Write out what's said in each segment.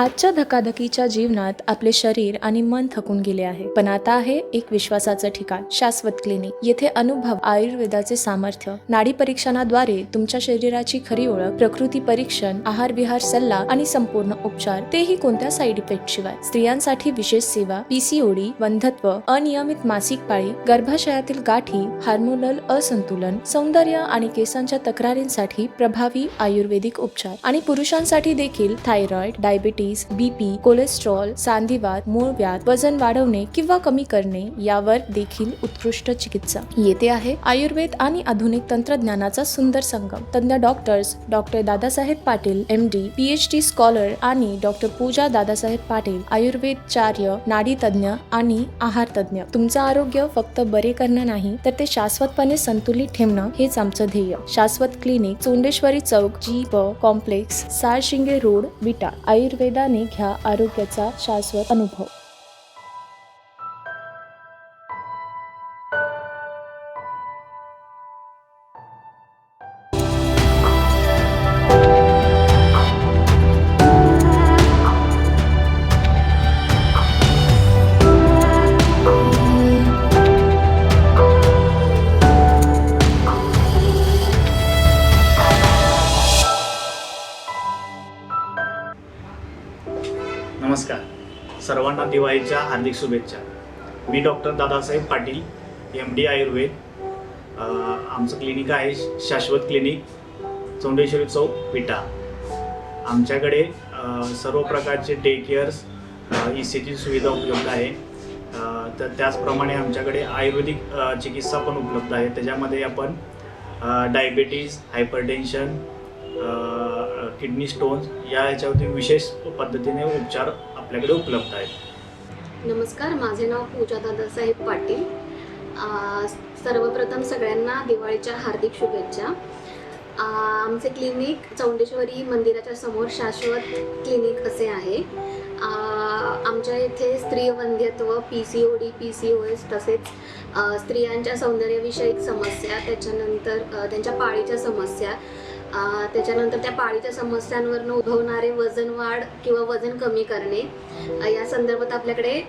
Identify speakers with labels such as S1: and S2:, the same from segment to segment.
S1: आजच्या धकाधकीच्या जीवनात आपले शरीर आणि मन थकून गेले आहे. पण आता आहे एक विश्वासाचं ठिकाण शाश्वत क्लिनिक येथे अनुभव आयुर्वेदाचे सामर्थ्य नाडी परीक्षणाद्वारे तुमच्या शरीराची खरी ओळख प्रकृती परीक्षण आहार विहार सल्ला आणि संपूर्ण उपचार तेही कोणत्या साईड इफेक्ट शिवाय? स्त्रियांसाठी विशेष सेवा पीसीओडी वंधत्व अनियमित मासिक पाळी गर्भाशयातील गाठी हार्मोनल असंतुलन सौंदर्य आणि केसांच्या तक्रारींसाठी प्रभावी आयुर्वेदिक उपचार आणि पुरुषांसाठी देखील थायरॉइड डायबिटीज बीपी कोलेस्ट्रॉल सांधिवात मूळव्याध वजन वाढवणे किंवा कमी करणे यावर देखील उत्कृष्ट चिकित्सा. येथे आहे आयुर्वेद आणि आधुनिक तंत्रज्ञानाचा सुंदर संगम. तज्ञ doctors doctor Dadasaheb Patil M D PhD scholar आणि डॉक्टर पूजा दादासाहेब पाटील आयुर्वेदचार्य नाडी तज्ञ आणि आहार तज्ञ. तुमचं आरोग्य फक्त बरे करणं नाही तर ते शाश्वतपणे संतुलित ठेवणं हेच आमचं ध्येय. शाश्वत क्लिनिक चोंडेश्वरी चौक जी प कॉम्प्लेक्स साळशिंगे रोड विटा. आनंदाने घ्या आरोग्याचा शाश्वत अनुभव.
S2: नमस्कार. सर्वांना दिवाळीच्या हार्दिक शुभेच्छा. मी doctor Dadasaheb Patil M D Ayurveda. आमचं क्लिनिक आहे शाश्वत क्लिनिक चौंडेश्वरी चौक विटा. आमच्याकडे सर्व प्रकारचे day cares E C G सुविधा उपलब्ध आहे. तर त्याचप्रमाणे आमच्याकडे आयुर्वेदिक चिकित्सा पण उपलब्ध आहे. त्याच्यामध्ये आपण डायबिटीज हायपरटेन्शन किडनी स्टोन्स या याच्यावरती विशेष पद्धतीने उपचार आपल्याकडे उपलब्ध आहेत.
S3: नमस्कार माझे नाव पूजा दादासाहेब पाटील. सर्वप्रथम सगळ्यांना दिवाळीच्या हार्दिक शुभेच्छा. आमचे क्लिनिक चौंडेश्वरी मंदिराच्या समोर शाश्वत क्लिनिक असे आहे. आमच्या इथे स्त्री वंध्यत्व P C O D P C O S तसेच स्त्रियांच्या सौंदर्यविषयक समस्या त्याच्यानंतर त्यांच्या पाळीच्या समस्या त्याच्यानंतर त्या पाळीच्या समस्यांवरनं उद्भवणारे वजन वाढ किंवा वजन कमी करणे या संदर्भात आपल्याकडे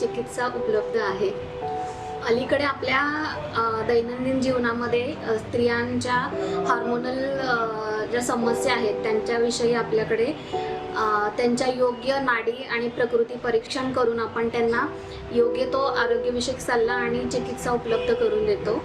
S3: चिकित्सा उपलब्ध आहे. अलीकडे आपल्या दैनंदिन जीवनामध्ये स्त्रियांच्या हार्मोनल ज्या समस्या आहेत त्यांच्याविषयी आपल्याकडे त्यांच्या योग्य नाडी आणि प्रकृती परीक्षण करून आपण त्यांना योग्य तो आरोग्यविषयक सल्ला आणि चिकित्सा उपलब्ध करून देतो.